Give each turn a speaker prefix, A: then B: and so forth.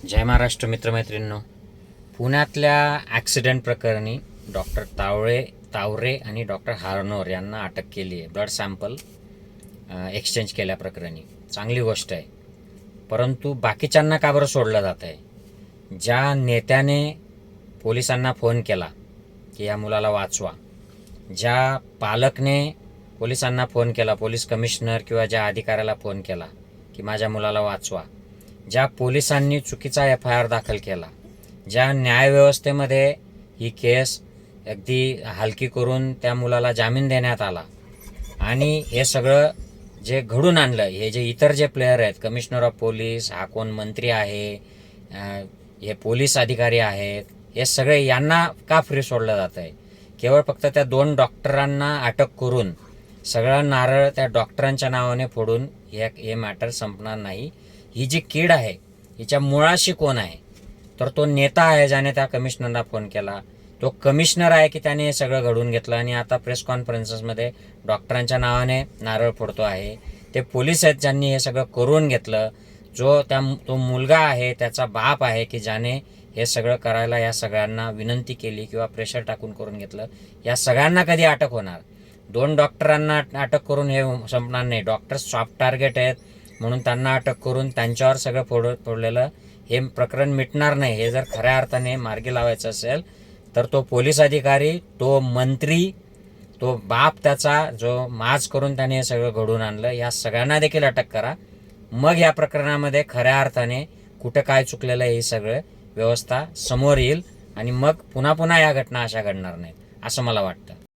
A: जय महाराष्ट्र मित्रमैत्रिणींनो. पुण्यातल्या ॲक्सिडेंट प्रकरणी डॉक्टर तावळे तावरे आणि डॉक्टर हार्नोर यांना अटक केली आहे. ब्लड सॅम्पल एक्सचेंज केल्याप्रकरणी चांगली गोष्ट आहे. परंतु बाकीच्यांना का बरं सोडलं जात आहे? ज्या नेत्याने पोलिसांना फोन केला की या मुलाला वाचवा ज्या पालकने पोलिसांना फोन केला पोलीस कमिशनर किंवा ज्या अधिकाऱ्याला फोन केला की माझ्या मुलाला वाचवा ज्या पोलिसांनी चुकीचा एफ आय आर दाखल केला ज्या न्यायव्यवस्थेमध्ये ही केस अगदी हलकी करून त्या मुलाला जामीन देण्यात आला आणि हे सगळं जे घडून आणलं हे जे इतर जे प्लेयर आहेत कमिशनर ऑफ पोलीस हा कोण मंत्री आहे हे पोलीस अधिकारी आहेत हे सगळे यांना का फ्री सोडलं जात आहे? केवळ फक्त त्या दोन डॉक्टरांना अटक करून सगळं नारळ त्या डॉक्टरांच्या नावाने फोडून हे हे मॅटर संपणार नाही. ही जी कीड आहे हिच्या मुळाशी कोण आहे? तर तो नेता आहे ज्याने त्या कमिशनरला फोन केला. तो कमिशनर आहे की त्याने हे सगळं घडून घेतलं आणि आता प्रेस कॉन्फरन्सेसमध्ये डॉक्टरांच्या नावाने नारळ फोडतो आहे. ते पोलीस आहेत ज्यांनी हे सगळं करून घेतलं. जो त्या तो मुलगा आहे त्याचा बाप आहे की ज्याने हे सगळं करायला या सगळ्यांना विनंती केली किंवा प्रेशर टाकून करून घेतलं या सगळ्यांना कधी अटक होणार? दोन डॉक्टरांना अटक करून हे संपणार नाही. डॉक्टर सॉफ्ट टार्गेट आहेत म्हणून त्यांना अटक करून त्यांच्यावर सगळं फोड फोडलेलं हे प्रकरण मिटणार नाही. हे जर खऱ्या अर्थाने मार्गी लावायचं असेल तर तो पोलीस अधिकारी तो मंत्री तो बाप त्याचा जो माज करून त्याने हे सगळं घडून आणलं या सगळ्यांना देखील अटक करा. मग या प्रकरणामध्ये खऱ्या अर्थाने कुठं काय चुकलेलं आहे हे सगळं व्यवस्था समोर येईल आणि मग पुन्हा पुन्हा या घटना अशा घडणार नाहीत असं मला वाटतं.